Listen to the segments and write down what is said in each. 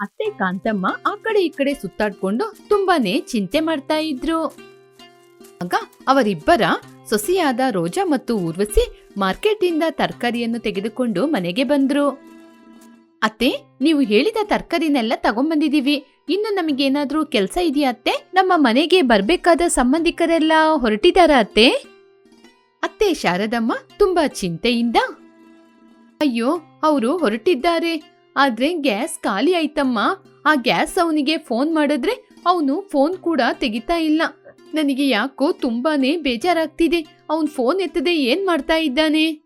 ಅತ್ತೆ ಕಾಂತಮ್ಮ ಆ ಕಡೆ ಈ ಕಡೆ ಸುತ್ತಾಡ್ಕೊಂಡು ತುಂಬಾನೇ ಚಿಂತೆ ಮಾಡ್ತಾ ಇದ್ರು. ಆಗ ಅವರಿಬ್ಬರ ಸೊಸೆಯಾದ ರೋಜಾ ಮತ್ತು ಊರ್ವಸಿ ಮಾರ್ಕೆಟಿಂದ ತರಕಾರಿಯನ್ನು ತೆಗೆದುಕೊಂಡು ಮನೆಗೆ ಬಂದ್ರು. ಅತ್ತೆ, ನೀವು ಹೇಳಿದ ತರಕಾರಿನೆಲ್ಲ ತಗೊಂಬಂದಿದೀವಿ ಇನ್ನು ನಮಗೇನಾದ್ರೂ ಕೆಲಸ ಇದೆಯಾ ಅತ್ತೆ? ನಮ್ಮ ಮನೆಗೆ ಬರ್ಬೇಕಾದ ಸಂಬಂಧಿಕರೆಲ್ಲ ಹೊರಟಿದಾರ ಅತ್ತೆ? ಅತ್ತೆ ಶಾರದಮ್ಮ ತುಂಬಾ ಚಿಂತೆಯಿಂದ, ಅಯ್ಯೋ, ಅವರು ಹೊರಟಿದ್ದಾರೆ. ಆದ್ರೆ ಗ್ಯಾಸ್ ಖಾಲಿ ಆಯ್ತಮ್ಮ. ಆ ಗ್ಯಾಸ್ ಅವನಿಗೆ ಫೋನ್ ಮಾಡಿದ್ರೆ ಅವನು ಫೋನ್ ಕೂಡ ತೆಗಿತಾ ಇಲ್ಲ. ನನಗೆ ಯಾಕೋ ತುಂಬಾನೇ ಬೇಜಾರಾಗ್ತಿದೆ. ಅವನ್ ಫೋನ್ ಎತ್ತದೆ ಏನ್ ಮಾಡ್ತಾ ಇದ್ದಾನೆ?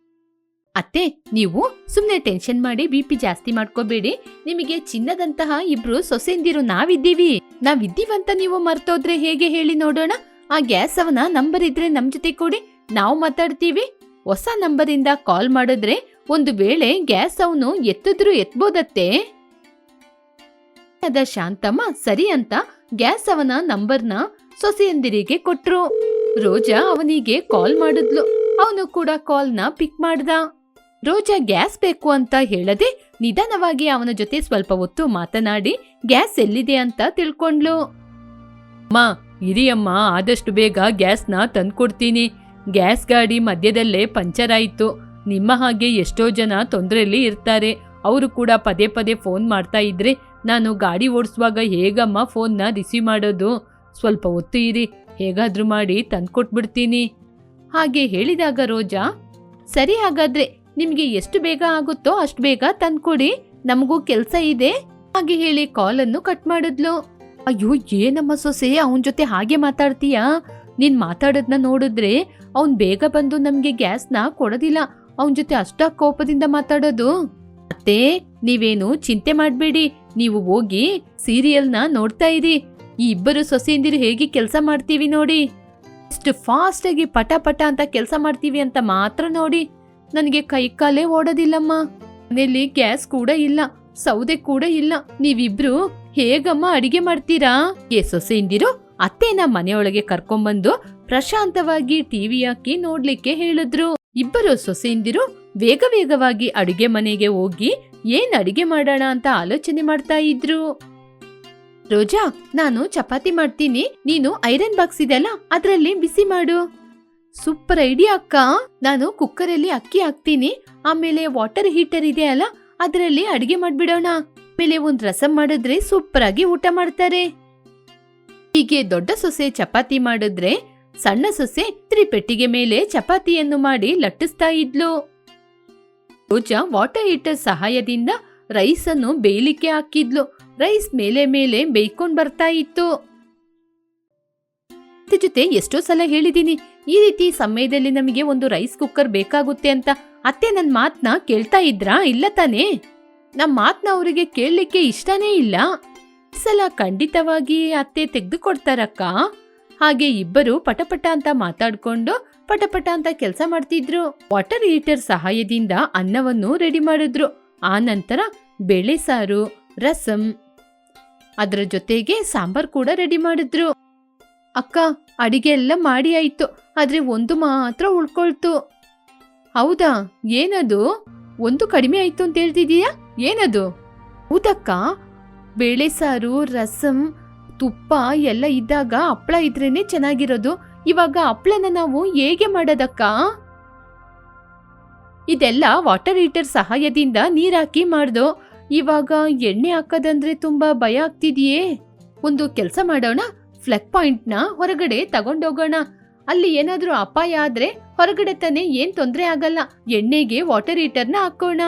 ಅತ್ತೆ, ನೀವು ಸುಮ್ನೆ ಟೆನ್ಷನ್ ಮಾಡಿ ಬಿ ಪಿ ಜಾಸ್ತಿ ಮಾಡ್ಕೋಬೇಡಿ. ನಿಮಗೆ ಚಿನ್ನದಂತಹ ಇಬ್ರು ಸೊಸೆಂದಿರು ನಾವಿದ್ದೀವಿ. ನಾವಿದ್ದೀವಂತ ನೀವು ಮರ್ತೋದ್ರೆ ಹೇಗೆ ಹೇಳಿ ನೋಡೋಣ? ಆ ಗ್ಯಾಸ್ ಅವನ ನಂಬರ್ ಇದ್ರೆ ನಮ್ ಜೊತೆ ಕೊಡಿ ನಾವು ಮಾತಾಡ್ತೀವಿ. ಹೊಸ ನಂಬರಿಂದ ಕಾಲ್ ಮಾಡಿದ್ರೆ ಒಂದು ವೇಳೆ ಗ್ಯಾಸ್ ಅವನು ಎತ್ತಿದ್ರೂ ಎತ್ಬೋದತ್ತೆ? ಶಾಂತಮ್ಮ, ಸರಿ ಅಂತ ಗ್ಯಾಸ್ ಅವನ ನಂಬರ್ನ ಸೊಸೆಯಂದಿರಿಗೆ ಕೊಟ್ರು. ರೋಜಾ ಅವನಿಗೆ ಕಾಲ್ ಮಾಡಿದ್ಲು. ಅವನು ಕೂಡ ಕಾಲ್ನ ಪಿಕ್ ಮಾಡ್ದ. ರೋಜಾ ಗ್ಯಾಸ್ ಬೇಕು ಅಂತ ಹೇಳದೆ ನಿಧಾನವಾಗಿ ಅವನ ಜೊತೆ ಸ್ವಲ್ಪ ಹೊತ್ತು ಮಾತನಾಡಿ ಗ್ಯಾಸ್ ಎಲ್ಲಿದೆ ಅಂತ ತಿಳ್ಕೊಂಡ್ಲು. ಅಮ್ಮ, ಇರಿಯಮ್ಮ, ಆದಷ್ಟು ಬೇಗ ಗ್ಯಾಸ್ನ ತಂದ್ಕೊಡ್ತೀನಿ. ಗ್ಯಾಸ್ ಗಾಡಿ ಮಧ್ಯದಲ್ಲೇ ಪಂಚರ್ ಆಯಿತು. ನಿಮ್ಮ ಹಾಗೆ ಎಷ್ಟೋ ಜನ ತೊಂದರೆಯಲ್ಲಿ ಇರ್ತಾರೆ. ಅವರು ಕೂಡ ಪದೇ ಪದೇ ಫೋನ್ ಮಾಡ್ತಾ ಇದ್ರೆ ನಾನು ಗಾಡಿ ಓಡಿಸುವಾಗ ಹೇಗಮ್ಮ ಫೋನ್ನ ರಿಸೀವ್ ಮಾಡೋದು? ಸ್ವಲ್ಪ ಹೊತ್ತು ಇರಿ, ಹೇಗಾದ್ರೂ ಮಾಡಿ ತಂದ್ಕೊಟ್ಬಿಡ್ತೀನಿ. ಹಾಗೆ ಹೇಳಿದಾಗ ರೋಜಾ, ಸರಿ ಹಾಗಾದ್ರೆ ನಿಮಗೆ ಎಷ್ಟು ಬೇಗ ಆಗುತ್ತೋ ಅಷ್ಟು ಬೇಗ ತಂದ್ಕೊಡಿ, ನಮಗೂ ಕೆಲಸ ಇದೆ. ಹಾಗೆ ಹೇಳಿ ಕಾಲನ್ನು ಕಟ್ ಮಾಡಿದ್ಲು. ಅಯ್ಯೋ, ಏನಮ್ಮ ಸೊಸೆ, ಅವನ ಜೊತೆ ಹಾಗೆ ಮಾತಾಡ್ತೀಯಾ? ನೀನ್ ಮಾತಾಡೋದನ್ನ ನೋಡಿದ್ರೆ ಅವ್ನು ಬೇಗ ಬಂದು ನಮ್ಗೆ ಗ್ಯಾಸ್ನ ಕೊಡೋದಿಲ್ಲ. ಅವನ ಜೊತೆ ಅಷ್ಟ ಕೋಪದಿಂದ ಮಾತಾಡೋದು? ಅತ್ತೆ, ನೀವೇನು ಚಿಂತೆ ಮಾಡ್ಬೇಡಿ. ನೀವು ಹೋಗಿ ಸೀರಿಯಲ್ನ ನೋಡ್ತಾ ಇರಿ. ಈ ಇಬ್ಬರು ಸೊಸೆಯಂದಿರು ಹೇಗೆ ಕೆಲಸ ಮಾಡ್ತೀವಿ ನೋಡಿ. ಇಷ್ಟು ಫಾಸ್ಟ್ ಆಗಿ ಪಟ ಪಟ ಅಂತ ಕೆಲಸ ಮಾಡ್ತೀವಿ ಅಂತ ಮಾತ್ರ ನೋಡಿ. ನನಗೆ ಕೈ ಕಾಲೇ ಓಡೋದಿಲ್ಲಮ್ಮ. ಮನೇಲಿ ಗ್ಯಾಸ್ ಕೂಡ ಇಲ್ಲ, ಸೌದೆ ಕೂಡ ಇಲ್ಲ. ನೀವಿಬ್ರು ಹೇಗಮ್ಮ ಅಡಿಗೆ ಮಾಡ್ತೀರಾ? ಏ ಸೊಸೆಯಿಂದಿರು, ಅತ್ತೆನ ಮನೆಯೊಳಗೆ ಕರ್ಕೊಂಬಂದು ಪ್ರಶಾಂತವಾಗಿ ಟಿವಿ ಹಾಕಿ ನೋಡ್ಲಿಕ್ಕೆ ಹೇಳಿದ್ರು. ಇಬ್ಬರು ಸೊಸೆಯಿಂದಿರು ವೇಗ ವೇಗವಾಗಿ ಅಡುಗೆ ಮನೆಗೆ ಹೋಗಿ ಏನ್ ಅಡಿಗೆ ಮಾಡೋಣ ಅಂತ ಆಲೋಚನೆ ಮಾಡ್ತಾ ಇದ್ರು. ರೋಜಾ, ನಾನು ಚಪಾತಿ ಮಾಡ್ತೀನಿ. ನೀನು ಐರನ್ ಬಾಕ್ಸ್ ಇದೆಯಲ್ಲ ಅದರಲ್ಲಿ ಬಿಸಿ ಮಾಡು. ಸೂಪರ್ ಐಡಿಯಾ ಅಕ್ಕ. ನಾನು ಕುಕ್ಕರಲ್ಲಿ ಅಕ್ಕಿ ಹಾಕ್ತೀನಿ. ಆಮೇಲೆ ವಾಟರ್ ಹೀಟರ್ ಇದೆ ಅಲ್ಲ, ಅದರಲ್ಲಿ ಅಡಿಗೆ ಮಾಡ್ಬಿಡೋಣ. ಆಮೇಲೆ ಒಂದ್ ರಸಂ ಮಾಡಿದ್ರೆ ಸೂಪರ್ ಆಗಿ ಊಟ ಮಾಡ್ತಾರೆ. ಹೀಗೆ ದೊಡ್ಡ ಸೊಸೆ ಚಪಾತಿ ಮಾಡಿದ್ರೆ ಸಣ್ಣ ಸೊಸೆ ತ್ರಿಪೆಟ್ಟಿಗೆ ಮೇಲೆ ಚಪಾತಿಯನ್ನು ಮಾಡಿ ಲಟ್ಟಿಸ್ತಾ ಇದ್ಲು. ರೋಜಾ ವಾಟರ್ ಹೀಟರ್ ಸಹಾಯದಿಂದ ರೈಸ್ ಅನ್ನು ಬೇಯಲಿಕ್ಕೆ ಹಾಕಿದ್ಲು. ರೈಸ್ ಮೇಲೆ ಮೇಲೆ ಬೇಯ್ಕೊಂಡ್ ಬರ್ತಾ ಇತ್ತು. ಜೊತೆ ಎಷ್ಟೋ ಸಲ ಹೇಳಿದೀನಿ, ಈ ರೀತಿ ಸಮಯದಲ್ಲಿ ನಮಗೆ ಒಂದು ರೈಸ್ ಕುಕ್ಕರ್ ಬೇಕಾಗುತ್ತೆ ಅಂತ. ಅತ್ತೆ ನನ್ನ ಮಾತ್ನ ಕೇಳ್ತಾ ಇದ್ರಾ ಇಲ್ಲ ತಾನೇ? ನಮ್ಮ ಮಾತ್ನ ಅವರಿಗೆ ಕೇಳಲಿಕ್ಕೆ ಇಷ್ಟನೇ ಇಲ್ಲ. ಸಲ ಖಂಡಿತವಾಗಿ ಅತ್ತೆ ತೆಗೆದುಕೊಡ್ತಾರಕ್ಕ. ಹಾಗೆ ಇಬ್ಬರು ಪಟಪಟ ಅಂತ ಮಾತಾಡ್ಕೊಂಡು ಪಟಪಟ ಅಂತ ಕೆಲಸ ಮಾಡ್ತಿದ್ರು. ವಾಟರ್ ಹೀಟರ್ ಸಹಾಯದಿಂದ ಅನ್ನವನ್ನು ರೆಡಿ ಮಾಡಿದ್ರು. ಆ ನಂತರ ಬೇಳೆ ಸಾರು, ರಸಂ, ಅದರ ಜೊತೆಗೆ ಸಾಂಬಾರ್ ಕೂಡ ರೆಡಿ ಮಾಡಿದ್ರು. ಅಕ್ಕ, ಅಡಿಗೆ ಎಲ್ಲ ಮಾಡಿ ಆಯ್ತು. ಆದ್ರೆ ಒಂದು ಮಾತ್ರ ಉಳ್ಕೊಳ್ತು. ಹೌದಾ? ಏನದು? ಒಂದು ಕಡಿಮೆ ಆಯ್ತು ಅಂತ ಹೇಳ್ತಿದೀಯಾ? ಏನದು? ಹೌದಕ್ಕ. ಬೇಳೆ ಸಾರು, ರಸಂ ತುಪ್ಪ ಎಲ್ಲ ಇದ್ದಾಗ ಹಪ್ಳ ಇದ್ರೇನೆ ಚೆನ್ನಾಗಿರೋದು. ಇವಾಗ ಹಪ್ಳನ ನಾವು ಹೇಗೆ ಮಾಡೋದಕ್ಕ? ಇದೆಲ್ಲ ವಾಟರ್ ಹೀಟರ್ ಸಹಾಯದಿಂದ ನೀರಾಕಿ ಮಾಡ್ದು. ಇವಾಗ ಎಣ್ಣೆ ಹಾಕೋದಂದ್ರೆ ತುಂಬಾ ಭಯ ಆಗ್ತಿದೆಯೇ? ಒಂದು ಕೆಲಸ ಮಾಡೋಣ ಫ್ಲೆಕ್ ಪಾಯಿಂಟ್ನ ಹೊರಗಡೆ ತಗೊಂಡೋಗೋಣ. ಅಲ್ಲಿ ಏನಾದರೂ ಅಪಾಯ ಆದ್ರೆ ಹೊರಗಡೆ ತಾನೆ ಏನ್ ತೊಂದ್ರೆ ಆಗಲ್ಲ. ಎಣ್ಣೆಗೆ ವಾಟರ್ ಹೀಟರ್ನ ಹಾಕೋಣ.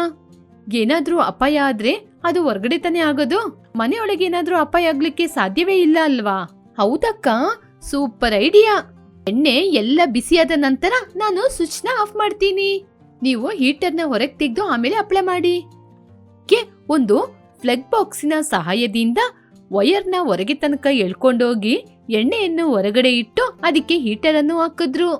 ಏನಾದರೂ ಅಪಾಯ ಆದ್ರೆ ಅದು ಹೊರಗಡೆ ತಾನೇ ಆಗೋದು? ಮನೆಯೊಳಗೆ ಏನಾದ್ರೂ ಅಪಾಯ ಆಗ್ಲಿಕ್ಕೆ ಸಾಧ್ಯವೇ ಇಲ್ಲ ಅಲ್ವಾ? ಹೌದಕ್ಕ, ಸೂಪರ್ ಐಡಿಯಾ. ಎಣ್ಣೆ ಎಲ್ಲ ಬಿಸಿಯಾದ ನಂತರ ನಾನು ಸ್ವಿಚ್ನ ಆಫ್ ಮಾಡ್ತೀನಿ. ನೀವು ಹೀಟರ್ನ ಹೊರಗೆ ತೆಗೆದು ಆಮೇಲೆ ಅಪ್ಲೈ ಮಾಡಿ. ಒಂದು ಫ್ಲೆಗ್ ಬಾಕ್ಸಿನ ಸಹಾಯದಿಂದ ವಯರ್ನ ಹೊರಗೆ ತನಕ ಎಳ್ಕೊಂಡೋಗಿ ಎಣ್ಣೆಯನ್ನು ಹೊರಗಡೆ ಇಟ್ಟು ಅದಕ್ಕೆ ಹೀಟರ್ ಅನ್ನು ಹಾಕಿದ್ರು.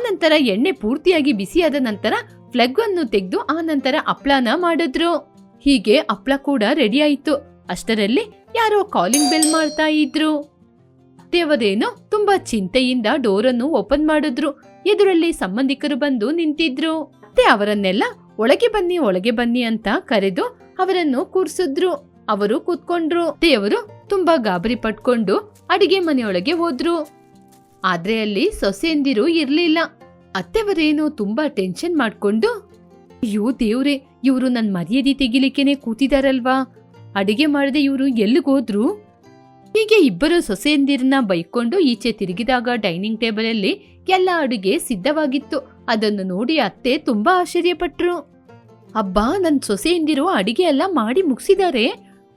ನಂತರ ಎಣ್ಣೆ ಪೂರ್ತಿಯಾಗಿ ಬಿಸಿಯಾದ ನಂತರ ಫ್ಲೆಗ್ ಅನ್ನು ತೆಗೆದು ಆ ನಂತರ ಅಪ್ಲಾನ ಮಾಡಿದ್ರು. ಹೀಗೆ ಹಪ್ಳ ಕೂಡ ರೆಡಿ ಆಯಿತು. ಅಷ್ಟರಲ್ಲಿ ಯಾರೋ ಕಾಲಿಂಗ್ ಬೆಲ್ ಮಾಡ್ತಾ ಇದ್ರು. ಅತ್ತೆಯವರೇನೋ ತುಂಬಾ ಚಿಂತೆಯಿಂದ ಡೋರನ್ನು ಓಪನ್ ಮಾಡಿದ್ರು. ಎದುರಲ್ಲಿ ಸಂಬಂಧಿಕರು ಬಂದು ನಿಂತಿದ್ರು. ಅತ್ತೆ ಅವರನ್ನೆಲ್ಲ ಒಳಗೆ ಬನ್ನಿ ಒಳಗೆ ಬನ್ನಿ ಅಂತ ಕರೆದು ಅವರನ್ನು ಕೂರ್ಸಿದ್ರು. ಅವರು ಕೂತ್ಕೊಂಡ್ರು. ದೇವರು ತುಂಬಾ ಗಾಬರಿ ಪಟ್ಕೊಂಡು ಅಡಿಗೆ ಮನೆಯೊಳಗೆ ಹೋದ್ರು. ಆದ್ರೆ ಅಲ್ಲಿ ಸೊಸೆಯಂದಿರು ಇರ್ಲಿಲ್ಲ. ಅತ್ತೆವರೇನೋ ತುಂಬಾ ಟೆನ್ಷನ್ ಮಾಡ್ಕೊಂಡು, ಅಯ್ಯೋ ದೇವ್ರೆ ಇವರು ನನ್ನ ಮರ್ಯಾದೆ ತೆಗಿಲಿಕ್ಕೇನೆ ಕೂತಿದಾರಲ್ವಾ? ಅಡಿಗೆ ಮಾಡದೆ ಇವರು ಎಲ್ಲಿಗೋದ್ರು ಹೀಗೆ ಇಬ್ಬರು ಸೊಸೆಯಂದಿರನ್ನ ಬೈಕೊಂಡು ಈಚೆ ತಿರುಗಿದಾಗ ಡೈನಿಂಗ್ ಟೇಬಲ್ ಅಲ್ಲಿ ಎಲ್ಲ ಅಡುಗೆ ಸಿದ್ಧವಾಗಿತ್ತು. ಅದನ್ನು ನೋಡಿ ಅತ್ತೆ ತುಂಬಾ ಆಶ್ಚರ್ಯಪಟ್ರು. ಅಬ್ಬಾ ನನ್ನ ಸೊಸೆಯಂದಿರು ಅಡಿಗೆ ಎಲ್ಲ ಮಾಡಿ ಮುಗಿಸಿದ್ದಾರೆ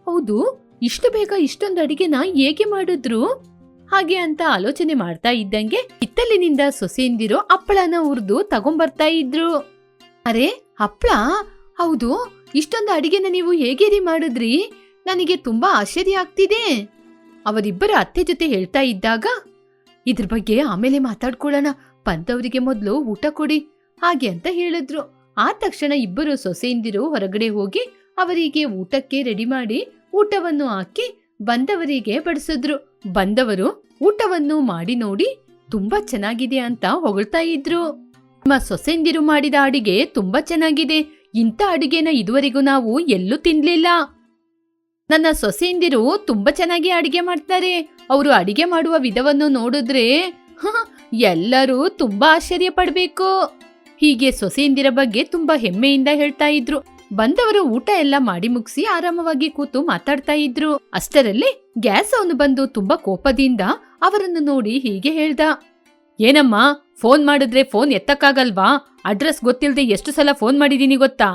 ಹೌದು, ಇಷ್ಟು ಬೇಗ ಇಷ್ಟೊಂದು ಅಡಿಗೆನ ಹೇಗೆ ಮಾಡಿದ್ರು? ಹಾಗೆ ಅಂತ ಆಲೋಚನೆ ಮಾಡ್ತಾ ಇದ್ದಂಗೆ ಹಿತ್ತಲಿನಿಂದ ಸೊಸೆಯಂದಿರು ಹಪ್ಪಳನ ಹುರಿದು ತಗೊಂಬರ್ತಾ ಇದ್ರು. ಅರೆ, ಹಪ್ಪಳ? ಹೌದು, ಇಷ್ಟೊಂದು ಅಡಿಗೆನ ನೀವು ಹೇಗೇರಿ ಮಾಡಿದ್ರಿ? ನನಗೆ ತುಂಬಾ ಆಶ್ಚರ್ಯ ಆಗ್ತಿದೆ. ಅವರಿಬ್ಬರ ಅತ್ತೆ ಜೊತೆ ಹೇಳ್ತಾ ಇದ್ದಾಗ, ಇದ್ರ ಬಗ್ಗೆ ಆಮೇಲೆ ಮಾತಾಡ್ಕೊಳ್ಳೋಣ, ಬಂದವರಿಗೆ ಮೊದಲು ಊಟ ಕೊಡಿ, ಹಾಗೆ ಅಂತ ಹೇಳಿದ್ರು. ಆ ತಕ್ಷಣ ಇಬ್ಬರು ಸೊಸೆಯಿಂದಿರು ಹೊರಗಡೆ ಹೋಗಿ ಅವರಿಗೆ ಊಟಕ್ಕೆ ರೆಡಿ ಮಾಡಿ ಊಟವನ್ನು ಹಾಕಿ ಬಂದವರಿಗೆ ಬಡಿಸಿದ್ರು. ಬಂದವರು ಊಟವನ್ನು ಮಾಡಿ ನೋಡಿ ತುಂಬಾ ಚೆನ್ನಾಗಿದೆ ಅಂತ ಹೊಗಳ್ತಾ ಇದ್ರು. ನಿಮ್ಮ ಸೊಸೆಂದಿರು ಮಾಡಿದ ಅಡಿಗೆ ತುಂಬಾ ಚೆನ್ನಾಗಿದೆ. ಇಂಥ ಅಡುಗೆನ ಇದುವರೆಗೂ ನಾವು ಎಲ್ಲೂ ತಿನ್ಲಿಲ್ಲ. ನನ್ನ ಸೊಸೆಯಂದಿರು ತುಂಬಾ ಚೆನ್ನಾಗಿ ಅಡಿಗೆ ಮಾಡ್ತಾರೆ. ಅವರು ಅಡಿಗೆ ಮಾಡುವ ವಿಧವನ್ನು ನೋಡಿದ್ರೆ ಎಲ್ಲರೂ ತುಂಬಾ ಆಶ್ಚರ್ಯ ಪಡ್ಬೇಕು ಹೀಗೆ ಸೊಸೆಯಂದಿರ ಬಗ್ಗೆ ತುಂಬಾ ಹೆಮ್ಮೆಯಿಂದ ಹೇಳ್ತಾ ಇದ್ರು. ಬಂದವರು ಊಟ ಎಲ್ಲ ಮಾಡಿ ಮುಗಿಸಿ ಆರಾಮವಾಗಿ ಕೂತು ಮಾತಾಡ್ತಾ ಇದ್ರು. ಅಷ್ಟರಲ್ಲಿ ಗ್ಯಾಸ್ ಅವನು ಬಂದು ತುಂಬಾ ಕೋಪದಿಂದ ಅವರನ್ನು ನೋಡಿ ಹೀಗೆ ಹೇಳ್ದ. ಏನಮ್ಮ, ಫೋನ್ ಮಾಡಿದ್ರೆ ಫೋನ್ ಎತ್ತಕ್ಕಾಗಲ್ವಾ? ಅಡ್ರೆಸ್ ಗೊತ್ತಿಲ್ಲದೆ ಎಷ್ಟು ಸಲ ಫೋನ್ ಮಾಡಿದೀನಿ ಗೊತ್ತಾ?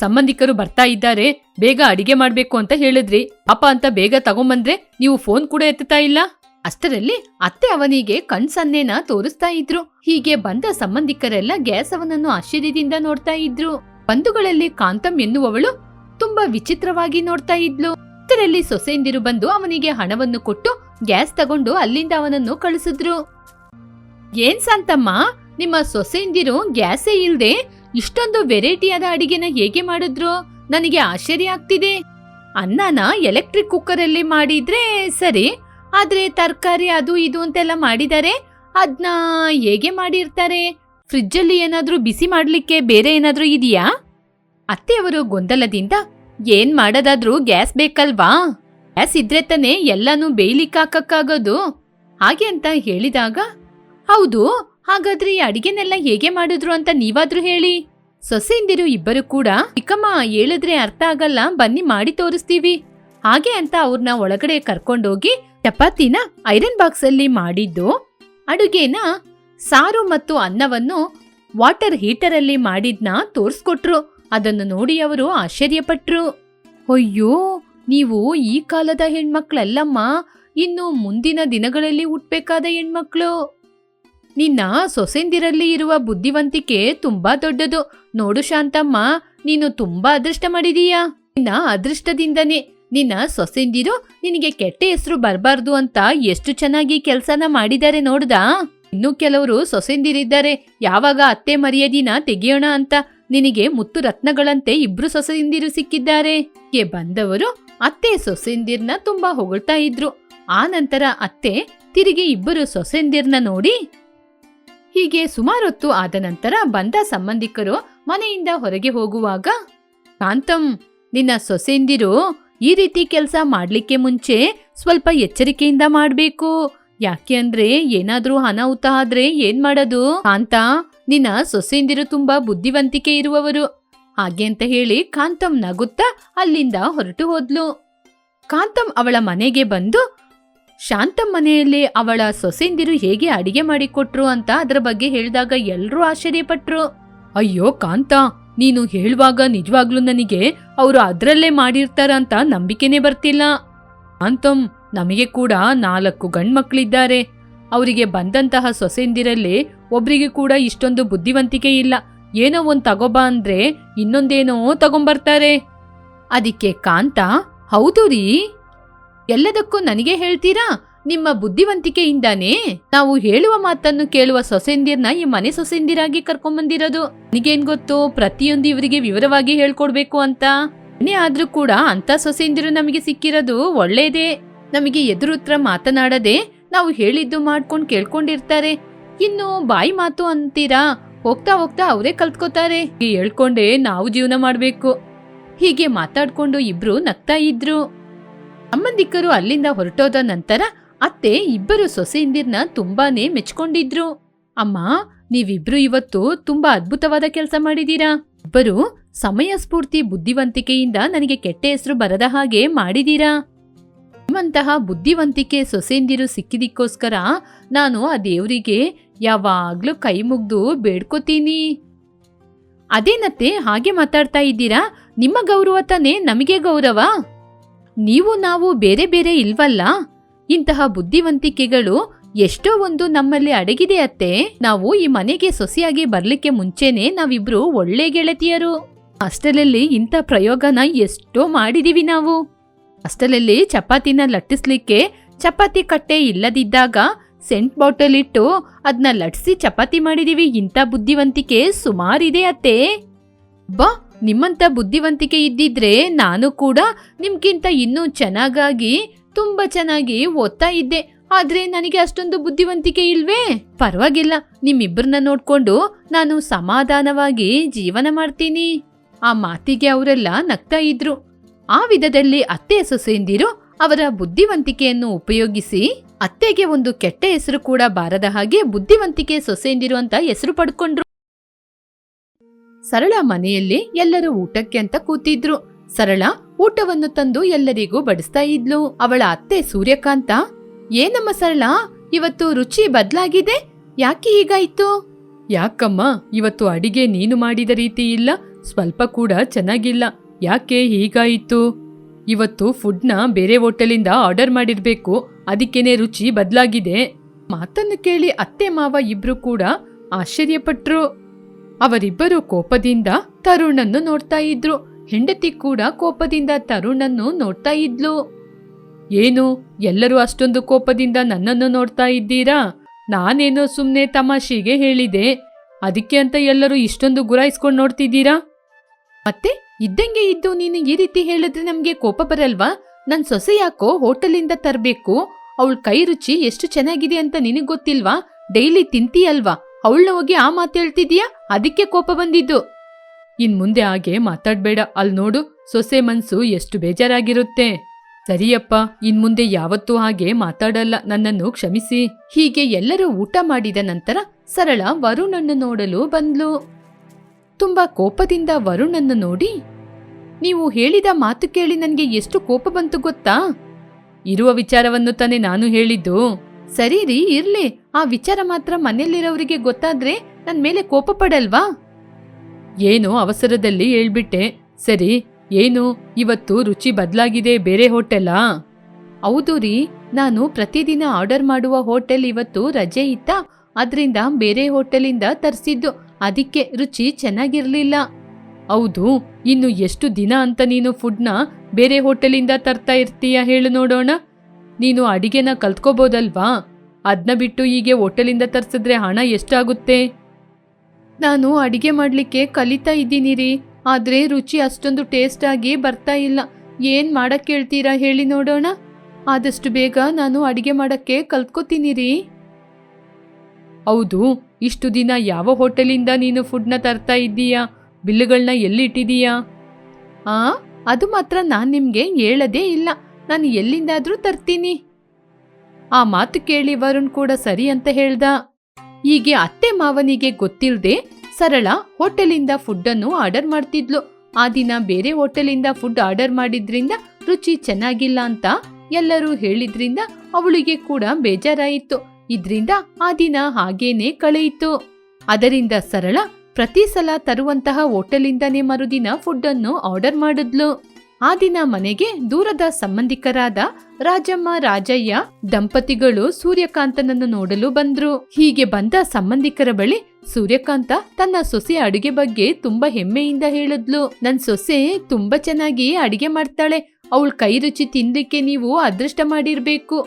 ಸಂಬಂಧಿಕರು ಬರ್ತಾ ಇದ್ದಾರೆ, ಬೇಗ ಅಡಿಗೆ ಮಾಡ್ಬೇಕು ಅಂತ ಹೇಳಿದ್ರಿ. ಪಾಪ ಅಂತ ಬೇಗ ತಗೊಂಬಂದ್ರೆ ನೀವು ಫೋನ್ ಕೂಡ ಎತ್ತುತ್ತಾ ಇಲ್ಲ? ಅಷ್ಟರಲ್ಲಿ ಅತ್ತೆ ಅವನಿಗೆ ಕಣ್ಸನ್ನೇನ ತೋರಿಸ್ತಾ ಇದ್ರು. ಹೀಗೆ ಬಂದ ಸಂಬಂಧಿಕರೆಲ್ಲ ಗ್ಯಾಸ್ ಅವನನ್ನು ಆಶ್ಚರ್ಯದಿಂದ ನೋಡ್ತಾ ಇದ್ರು. ಬಂಧುಗಳಲ್ಲಿ ಕಾಂತಮ್ ಎನ್ನುವವಳು ತುಂಬಾ ವಿಚಿತ್ರವಾಗಿ ನೋಡ್ತಾ ಇದ್ಲು. ಅಷ್ಟರಲ್ಲಿ ಸೊಸೆಯಂದಿರು ಬಂದು ಅವನಿಗೆ ಹಣವನ್ನು ಕೊಟ್ಟು ಗ್ಯಾಸ್ ತಗೊಂಡು ಅಲ್ಲಿಂದ ಅವನನ್ನು ಕಳಿಸಿದ್ರು. ಏನ್ ಸಂತಮ್ಮ? ನಿಮ್ಮ ಸೊಸೆಯಿಂದಿರು ಗ್ಯಾಸೇ ಇಲ್ದೆ ಇಷ್ಟೊಂದು ವೆರೈಟಿಯಾದ ಅಡಿಗೆನ ಹೇಗೆ ಮಾಡಿದ್ರು ನನಗೆ ಆಶ್ಚರ್ಯ ಆಗ್ತಿದೆ. ಅನ್ನನ ಎಲೆಕ್ಟ್ರಿಕ್ ಕುಕ್ಕರ್ ಅಲ್ಲಿ ಮಾಡಿದ್ರೆ ಸರಿ, ಆದ್ರೆ ತರಕಾರಿ ಅದು ಇದು ಅಂತೆಲ್ಲ ಮಾಡಿದರೆ ಅದ್ನ ಹೇಗೆ ಮಾಡಿರ್ತಾರೆ? ಫ್ರಿಜ್ಜಲ್ಲಿ ಏನಾದ್ರೂ ಬಿಸಿ ಮಾಡ್ಲಿಕ್ಕೆ ಬೇರೆ ಏನಾದ್ರೂ ಇದೆಯಾ? ಅತ್ತೆಯವರು ಗೊಂದಲದಿಂದ, ಏನ್ ಮಾಡೋದಾದ್ರೂ ಗ್ಯಾಸ್ ಬೇಕಲ್ವಾ? ಗ್ಯಾಸ್ ಇದ್ರೆ ತಾನೇ ಎಲ್ಲಾನು ಬೇಯ್ಲಿಕ್ಕೆ ಹಾಕಕ್ಕಾಗೋದು? ಹಾಗೆ ಅಂತ ಹೇಳಿದಾಗ ಹೌದು, ಹಾಗಾದ್ರೆ ಈ ಅಡಿಗೆನೆಲ್ಲ ಹೇಗೆ ಮಾಡಿದ್ರು ಅಂತ ನೀವಾದ್ರೂ ಹೇಳಿ. ಸೊಸೆಯಿಂದಿರು ಇಬ್ಬರು ಕೂಡ, ಚಿಕ್ಕಮ್ಮ ಹೇಳಿದ್ರೆ ಅರ್ಥ ಆಗಲ್ಲ, ಬನ್ನಿ ಮಾಡಿ ತೋರಿಸ್ತೀವಿ. ಹಾಗೆ ಅಂತ ಅವ್ರನ್ನ ಒಳಗಡೆ ಕರ್ಕೊಂಡೋಗಿ ಚಪಾತಿನ ಐರನ್ ಬಾಕ್ಸ್ ಅಲ್ಲಿ ಮಾಡಿದ್ದು, ಅಡುಗೆನ ಸಾರು ಮತ್ತು ಅನ್ನವನ್ನು ವಾಟರ್ ಹೀಟರ್ ಅಲ್ಲಿ ಮಾಡಿದ್ನ ತೋರಿಸ್ಕೊಟ್ರು. ಅದನ್ನು ನೋಡಿ ಅವರು ಆಶ್ಚರ್ಯಪಟ್ರು. ಅಯ್ಯೋ, ನೀವು ಈ ಕಾಲದ ಹೆಣ್ಮಕ್ಳಲ್ಲಮ್ಮ, ಇನ್ನು ಮುಂದಿನ ದಿನಗಳಲ್ಲಿ ಹುಟ್ಬೇಕಾದ ಹೆಣ್ಮಕ್ಳು. ನಿನ್ನ ಸೊಸೆಂದಿರಲ್ಲಿ ಇರುವ ಬುದ್ಧಿವಂತಿಕೆ ತುಂಬಾ ದೊಡ್ಡದು. ನೋಡು ಶಾಂತಮ್ಮ, ನೀನು ತುಂಬಾ ಅದೃಷ್ಟ ಮಾಡಿದೀಯಾ? ನಿನ್ನ ಅದೃಷ್ಟದಿಂದನೇ ನಿನ್ನ ಸೊಸೆಂದಿರು ನಿನಗೆ ಕೆಟ್ಟ ಹೆಸರು ಬರಬಾರ್ದು ಅಂತ ಎಷ್ಟು ಚೆನ್ನಾಗಿ ಕೆಲಸನ ಮಾಡಿದ್ದಾರೆ ನೋಡ್ದಾ? ಇನ್ನು ಕೆಲವರು ಸೊಸೆಂದಿರಿದ್ದಾರೆ. ಯಾವಾಗ ಅತ್ತೆ ಮರ್ಯಾದಿನ ತೆಗೆಯೋಣ ಅಂತ ನಿನಗೆ ಮುತ್ತು ರತ್ನಗಳಂತೆ ಇಬ್ರು ಸೊಸೆಂದಿರು ಸಿಕ್ಕಿದ್ದಾರೆ. ಗೆ ಬಂದವರು ಅತ್ತೆ ಸೊಸೆಂದಿರ್ನ ತುಂಬಾ ಹೊಗಳ್ತಾ ಇದ್ರು. ಆ ನಂತರ ಅತ್ತೆ ತಿರುಗಿ ಇಬ್ಬರು ಸೊಸೆಂದಿರ್ನ ನೋಡಿ ಹೀಗೆ ಸುಮಾರೊತ್ತು ಆದ ನಂತರ ಬಂದ ಸಂಬಂಧಿಕರು ಮನೆಯಿಂದ ಹೊರಗೆ ಹೋಗುವಾಗ, ಕಾಂತಂ, ನಿನ್ನ ಸೊಸೆಂದಿರು ಈ ರೀತಿ ಕೆಲಸ ಮಾಡ್ಲಿಕ್ಕೆ ಮುಂಚೆ ಸ್ವಲ್ಪ ಎಚ್ಚರಿಕೆಯಿಂದ ಮಾಡಬೇಕು. ಯಾಕೆ ಅಂದ್ರೆ ಏನಾದ್ರೂ ಅನಾಹುತ ಆದ್ರೆ ಏನ್ ಮಾಡೋದು? ಕಾಂತ, ನಿನ್ನ ಸೊಸೆಂದಿರು ತುಂಬಾ ಬುದ್ಧಿವಂತಿಕೆ ಇರುವವರು. ಹಾಗೆ ಅಂತ ಹೇಳಿ ಕಾಂತಂ ನಗುತ್ತಾ ಅಲ್ಲಿಂದ ಹೊರಟು ಹೋದ್ಲು. ಕಾಂತಂ ಅವಳ ಮನೆಗೆ ಬಂದು ಶಾಂತಂ ಮನೆಯಲ್ಲಿ ಅವಳ ಸೊಸೆಂದಿರು ಹೇಗೆ ಅಡಿಗೆ ಮಾಡಿಕೊಟ್ರು ಅಂತ ಅದರ ಬಗ್ಗೆ ಹೇಳಿದಾಗ ಎಲ್ಲರೂ ಆಶ್ಚರ್ಯಪಟ್ರು. ಅಯ್ಯೋ ಕಾಂತ, ನೀನು ಹೇಳುವಾಗ ನಿಜವಾಗ್ಲೂ ನನಗೆ ಅವರು ಅದ್ರಲ್ಲೇ ಮಾಡಿರ್ತಾರ ಅಂತ ನಂಬಿಕೆನೇ ಬರ್ತಿಲ್ಲ. ಕಾಂತಮ್ ನಮಗೆ ಕೂಡ ನಾಲ್ಕು ಗಂಡ್ಮಕ್ಳಿದ್ದಾರೆ. ಅವರಿಗೆ ಬಂದಂತಹ ಸೊಸೆಂದಿರಲ್ಲಿ ಒಬ್ರಿಗೆ ಕೂಡ ಇಷ್ಟೊಂದು ಬುದ್ಧಿವಂತಿಕೆ ಇಲ್ಲ. ಏನೋ ಒಂದು ತಗೋಬಾ ಅಂದ್ರೆ ಇನ್ನೊಂದೇನೋ ತಗೊಂಬರ್ತಾರೆ. ಅದಕ್ಕೆ ಕಾಂತ, ಹೌದು ರೀ. ಎಲ್ಲದಕ್ಕೂ ನನಗೆ ಹೇಳ್ತೀರಾ? ನಿಮ್ಮ ಬುದ್ಧಿವಂತಿಕೆಯಿಂದಾನೇ ನಾವು ಹೇಳುವ ಮಾತನ್ನು ಕೇಳುವ ಸೊಸೆಂದಿರ್ನ ಈ ಮನೆ ಸೊಸೆಂದಿರಾಗಿ ಕರ್ಕೊಂಬಂದಿರೋದು. ನನಗೇನ್ ಗೊತ್ತು? ಪ್ರತಿಯೊಂದು ಇವರಿಗೆ ವಿವರವಾಗಿ ಹೇಳ್ಕೊಡ್ಬೇಕು ಅಂತ. ಏನೇ ಆದ್ರೂ ಕೂಡ ಅಂತ ಸೊಸೆಂದಿರು ನಮಗೆ ಸಿಕ್ಕಿರೋದು ಒಳ್ಳೇದೇ. ನಮಗೆ ಎದುರುತ್ರ ಮಾತನಾಡದೆ ನಾವು ಹೇಳಿದ್ದು ಮಾಡ್ಕೊಂಡು ಕೇಳ್ಕೊಂಡಿರ್ತಾರೆ. ಇನ್ನು ಬಾಯಿ ಮಾತು ಅಂತೀರಾ? ಹೋಗ್ತಾ ಹೋಗ್ತಾ ಅವರೇ ಕಲ್ತ್ಕೋತಾರೆ. ಹೇಳ್ಕೊಂಡೇ ಹೇಳ್ಕೊಂಡೆ ನಾವು ಜೀವನ ಮಾಡ್ಬೇಕು. ಹೀಗೆ ಮಾತಾಡ್ಕೊಂಡು ಇಬ್ರು ನಗ್ತಾ ಇದ್ರು. ಸಂಬಂಧಿಕರು ಅಲ್ಲಿಂದ ಹೊರಟೋದ ನಂತರ ಅತ್ತೆ ಇಬ್ಬರು ಸೊಸೆಯಂದಿರ್ನ ತುಂಬಾನೇ ಮೆಚ್ಕೊಂಡಿದ್ರು. ಅಮ್ಮ, ನೀವಿಬ್ರು ಇವತ್ತು ತುಂಬಾ ಅದ್ಭುತವಾದ ಕೆಲಸ ಮಾಡಿದೀರಾ? ಇಬ್ಬರು ಸಮಯ ಸ್ಫೂರ್ತಿ ಬುದ್ಧಿವಂತಿಕೆಯಿಂದ ನನಗೆ ಕೆಟ್ಟ ಹೆಸರು ಬರದ ಹಾಗೆ ಮಾಡಿದೀರಾ? ನಿಮ್ಮಂತಹ ಬುದ್ಧಿವಂತಿಕೆ ಸೊಸೆಯಂದಿರು ಸಿಕ್ಕಿದಕ್ಕೋಸ್ಕರ ನಾನು ಆ ದೇವರಿಗೆ ಯಾವಾಗ್ಲೂ ಕೈ ಮುಗ್ದು ಬೇಡ್ಕೋತೀನಿ. ಅದೇನತ್ತೆ, ಹಾಗೆ ಮಾತಾಡ್ತಾ ಇದ್ದೀರಾ? ನಿಮ್ಮ ಗೌರವ ತಾನೇ ನಮಗೆ ಗೌರವ? ನೀವು ನಾವು ಬೇರೆ ಬೇರೆ ಇಲ್ವಲ್ಲ? ಇಂತಹ ಬುದ್ಧಿವಂತಿಕೆಗಳು ಎಷ್ಟೋ ಒಂದು ನಮ್ಮಲ್ಲಿ ಅಡಗಿದೆ ಅತ್ತೆ. ನಾವು ಈ ಮನೆಗೆ ಸೊಸೆಯಾಗಿ ಬರ್ಲಿಕ್ಕೆ ಮುಂಚೆನೆ ನಾವಿಬ್ರು ಒಳ್ಳೆ ಗೆಳತಿಯರು. ಅಷ್ಟಲಲ್ಲಿ ಇಂಥ ಪ್ರಯೋಗನ ಎಷ್ಟೋ ಮಾಡಿದೀವಿ ನಾವು. ಅಷ್ಟಲಲ್ಲಿ ಚಪಾತಿನ ಲಟ್ಟಿಸ್ಲಿಕ್ಕೆ ಚಪಾತಿ ಕಟ್ಟೆ ಇಲ್ಲದಿದ್ದಾಗ ಸೆಂಟ್ ಬಾಟಲ್ ಇಟ್ಟು ಅದನ್ನ ಲಟ್ಸಿ ಚಪಾತಿ ಮಾಡಿದೀವಿ ಇಂಥ ಬುದ್ಧಿವಂತಿಕೆ ಸುಮಾರಿದೆ ಅತ್ತೆ. ಬಾ ನಿಮ್ಮಂತ ಬುದ್ಧಿವಂತಿಕೆ ಇದ್ದಿದ್ರೆ ನಾನು ಕೂಡ ನಿಮ್ಗಿಂತ ಇನ್ನೂ ಚೆನ್ನಾಗಾಗಿ, ತುಂಬಾ ಚೆನ್ನಾಗಿ ಓದ್ತಾ ಇದ್ದೆ. ಆದ್ರೆ ನನಗೆ ಅಷ್ಟೊಂದು ಬುದ್ಧಿವಂತಿಕೆ ಇಲ್ವೇ? ಪರವಾಗಿಲ್ಲ, ನಿಮ್ಮಿಬ್ಬರನ್ನ ನೋಡ್ಕೊಂಡು ನಾನು ಸಮಾಧಾನವಾಗಿ ಜೀವನ ಮಾಡ್ತೀನಿ. ಆ ಮಾತಿಗೆ ಅವರೆಲ್ಲ ನಗ್ತಾ ಇದ್ರು. ಆ ವಿಧದಲ್ಲಿ ಅತ್ತೆ ಸೊಸೆಯಂದಿರು ಅವರ ಬುದ್ಧಿವಂತಿಕೆಯನ್ನು ಉಪಯೋಗಿಸಿ ಅತ್ತೆಗೆ ಒಂದು ಕೆಟ್ಟ ಹೆಸರು ಕೂಡ ಬಾರದ ಹಾಗೆ ಬುದ್ಧಿವಂತಿಕೆ ಸೊಸೆಯಂದಿರು ಅಂತ ಹೆಸರು ಪಡ್ಕೊಂಡ್ರು. ಸರಳ ಮನೆಯಲ್ಲಿ ಎಲ್ಲರೂ ಊಟಕ್ಕೆ ಅಂತ ಕೂತಿದ್ರು. ಸರಳ ಊಟವನ್ನು ತಂದು ಎಲ್ಲರಿಗೂ ಬಡಿಸ್ತಾ ಇದ್ಲು. ಅವಳ ಅತ್ತೆ ಸೂರ್ಯಕಾಂತ, ಏನಮ್ಮ ಸರಳ, ಇವತ್ತು ರುಚಿ ಬದ್ಲಾಗಿದೆ? ಯಾಕೆ ಹೀಗಾಯ್ತು? ಯಾಕಮ್ಮ, ಇವತ್ತು ಅಡಿಗೆ ನೀನು ಮಾಡಿದ ರೀತಿ ಇಲ್ಲ, ಸ್ವಲ್ಪ ಕೂಡ ಚೆನ್ನಾಗಿಲ್ಲ. ಯಾಕೆ ಹೀಗಾಯಿತು? ಇವತ್ತು ಫುಡ್ನ ಬೇರೆ ಹೋಟೆಲಿಂದ ಆರ್ಡರ್ ಮಾಡಿರ್ಬೇಕು, ಅದಕ್ಕೇನೆ ರುಚಿ ಬದಲಾಗಿದೆ. ಮಾತನ್ನು ಕೇಳಿ ಅತ್ತೆ ಮಾವ ಇಬ್ರು ಕೂಡ ಆಶ್ಚರ್ಯಪಟ್ರು. ಅವರಿಬ್ಬರು ಕೋಪದಿಂದ ತರುಣನ್ನು ನೋಡ್ತಾ ಇದ್ರು. ಹೆಂಡತಿ ಕೂಡ ಕೋಪದಿಂದ ತರುಣನ್ನು ನೋಡ್ತಾ ಇದ್ಲು. ಏನು, ಎಲ್ಲರೂ ಅಷ್ಟೊಂದು ಕೋಪದಿಂದ ನನ್ನನ್ನು ನೋಡ್ತಾ ಇದ್ದೀರಾ? ನಾನೇನೋ ಸುಮ್ಮನೆ ತಮಾಷೆಗೆ ಹೇಳಿದೆ. ಅದಕ್ಕೆ ಅಂತ ಎಲ್ಲರೂ ಇಷ್ಟೊಂದು ಗುರಾಯಿಸ್ಕೊಂಡು ನೋಡ್ತಿದ್ದೀರಾ? ಮತ್ತೆ ಇದ್ದಂಗೆ ಇದ್ದು ನೀನು ಈ ರೀತಿ ಹೇಳಿದ್ರೆ ನಮ್ಗೆ ಕೋಪ ಬರಲ್ವಾ? ನನ್ ಸೊಸೆ ಯಾಕೋ ಹೋಟೆಲಿಂದ ತರಬೇಕು. ಅವಳ ಕೈ ರುಚಿ ಎಷ್ಟು ಚೆನ್ನಾಗಿದೆ ಅಂತ ನಿನಗ್ ಗೊತ್ತಿಲ್ವಾ? ಡೈಲಿ ತಿಂತೀಯಲ್ವಾ? ಅವಳನ್ನ ಹೋಗಿ ಆ ಮಾತು ಹೇಳ್ತಿದೀಯಾ ಅದಕ್ಕೆ ಕೋಪ ಬಂದಿದ್ದು. ಇನ್ ಮುಂದೆ ಹಾಗೆ ಮಾತಾಡ್ಬೇಡ. ಅಲ್ ನೋಡು, ಸೊಸೆ ಮನ್ಸು ಎಷ್ಟು ಬೇಜಾರಾಗಿರುತ್ತೆ. ಸರಿಯಪ್ಪ, ಇನ್ ಮುಂದೆ ಯಾವತ್ತೂ ಹಾಗೆ ಮಾತಾಡಲ್ಲ. ನನ್ನನ್ನು ಕ್ಷಮಿಸಿ. ಹೀಗೆ ಎಲ್ಲರೂ ಊಟ ಮಾಡಿದ ನಂತರ ಸರಳ ವರುಣನ್ನು ನೋಡಲು ಬಂದ್ಲು. ತುಂಬಾ ಕೋಪದಿಂದ ವರುಣನ್ನು ನೋಡಿ, ನೀವು ಹೇಳಿದ ಮಾತು ಕೇಳಿ ನನಗೆ ಎಷ್ಟು ಕೋಪ ಬಂತು ಗೊತ್ತಾ? ಇರುವ ವಿಚಾರವನ್ನು ತಾನೇ ನಾನು ಹೇಳಿದ್ದು. ಸರಿ ರೀ ಇರ್ಲಿ. ಆ ವಿಚಾರ ಮಾತ್ರ ಮನೆಯಲ್ಲಿರೋರಿಗೆ ಗೊತ್ತಾದ್ರೆ ನನ್ ಮೇಲೆ ಕೋಪ ಪಡಲ್ವಾ? ಏನೋ ಅವಸರದಲ್ಲಿ ಹೇಳ್ಬಿಟ್ಟೆ. ಸರಿ, ಏನು? ಇವತ್ತು ರುಚಿ ಬದಲಾಗಿದೆ ಬೇರೆ ಹೋಟೆಲಾ? ಹೌದು ರೀ. ನಾನು ಪ್ರತಿದಿನ ಆರ್ಡರ್ ಮಾಡುವ ಹೋಟೆಲ್ ಇವತ್ತು ರಜೆ ಇತ್ತಾ? ಅದ್ರಿಂದ ಬೇರೆ ಹೋಟೆಲಿಂದ ತರಿಸಿದ್ದು. ಅದಕ್ಕೆ ರುಚಿ ಚೆನ್ನಾಗಿರ್ಲಿಲ್ಲ. ಹೌದು, ಇನ್ನು ಎಷ್ಟು ದಿನ ಅಂತ ನೀನು ಫುಡ್ನ ಬೇರೆ ಹೋಟೆಲಿಂದ ತರ್ತಾ ಇರ್ತೀಯ ಹೇಳು ನೋಡೋಣ. ನೀನು ಅಡಿಗೆನ ಕಲ್ತ್ಕೋಬೋದಲ್ವಾ? ಅದನ್ನ ಬಿಟ್ಟು ಹೀಗೆ ಹೋಟೆಲಿಂದ ತರಿಸಿದ್ರೆ ಹಣ ಎಷ್ಟಾಗುತ್ತೆ? ನಾನು ಅಡಿಗೆ ಮಾಡಲಿಕ್ಕೆ ಕಲಿತಾ ಇದ್ದೀನಿ ರೀ ಆದ್ರೆ ರುಚಿ ಅಷ್ಟೊಂದು ಟೇಸ್ಟ್ ಆಗಿ ಬರ್ತಾ ಇಲ್ಲ. ಏನು ಮಾಡಕ್ ಹೇಳ್ತೀರಾ ಹೇಳಿ ನೋಡೋಣ. ಆದಷ್ಟು ಬೇಗ ನಾನು ಅಡಿಗೆ ಮಾಡಕ್ಕೆ ಕಲ್ತ್ಕೋತೀನಿ ರೀ ಹೌದು, ಇಷ್ಟು ದಿನ ಯಾವ ಹೋಟೆಲಿಂದ ನೀನು ಫುಡ್ನ ತರ್ತಾ ಇದ್ದೀಯಾ? ಬಿಲ್ಲುಗಳನ್ನ ಎಲ್ಲಿ ಇಟ್ಟಿದೀಯಾ ಆ, ಅದು ಮಾತ್ರ ನಾನು ನಿಮಗೆ ಹೇಳದೇ ಇಲ್ಲ. ನಾನು ಎಲ್ಲಿಂದಾದರೂ ತರ್ತೀನಿ. ಆ ಮಾತು ಕೇಳಿ ವರುಣ್ ಕೂಡ ಸರಿ ಅಂತ ಹೇಳ್ದ. ಹೀಗೆ ಅತ್ತೆ ಮಾವನಿಗೆ ಗೊತ್ತಿಲ್ಲದೆ ಸರಳ ಹೋಟೆಲಿಂದ ಫುಡ್ಡನ್ನು ಆರ್ಡರ್ ಮಾಡ್ತಿದ್ಲು. ಆ ದಿನ ಬೇರೆ ಹೋಟೆಲಿಂದ ಫುಡ್ ಆರ್ಡರ್ ಮಾಡಿದ್ರಿಂದ ರುಚಿ ಚೆನ್ನಾಗಿಲ್ಲ ಅಂತ ಎಲ್ಲರೂ ಹೇಳಿದ್ರಿಂದ ಅವಳಿಗೆ ಕೂಡ ಬೇಜಾರಾಯಿತು. ಇದ್ರಿಂದ ಆ ದಿನ ಹಾಗೇನೆ ಕಳೆಯಿತು. ಅದರಿಂದ ಸರಳ ಪ್ರತಿ ಸಲ ತರುವಂತಹ ಹೋಟೆಲಿಂದನೇ ಮರುದಿನ ಫುಡ್ಡನ್ನು ಆರ್ಡರ್ ಮಾಡಿದ್ಲು. ಆ ದಿನ ಮನೆಗೆ ದೂರದ ಸಂಬಂಧಿಕರಾದ ರಾಜಮ್ಮ, ರಾಜಯ್ಯ, ದಂಪತಿಗಳು ಸೂರ್ಯಕಾಂತನನ್ನು ನೋಡಲು ಬಂದ್ರು. ಹೀಗೆ ಬಂದ ಸಂಬಂಧಿಕರ ಬಳಿ ಸೂರ್ಯಕಾಂತ ತನ್ನ ಸೊಸೆ ಅಡುಗೆ ಬಗ್ಗೆ ತುಂಬಾ ಹೆಮ್ಮೆಯಿಂದ ಹೇಳಿದ್ಲು. ನನ್ ಸೊಸೆ ತುಂಬಾ ಚೆನ್ನಾಗಿ ಅಡಿಗೆ ಮಾಡ್ತಾಳೆ. ಅವಳ ಕೈ ರುಚಿ ತಿನ್ಲಿಕ್ಕೆ ನೀವು ಅದೃಷ್ಟ ಮಾಡಿರ್ಬೇಕು.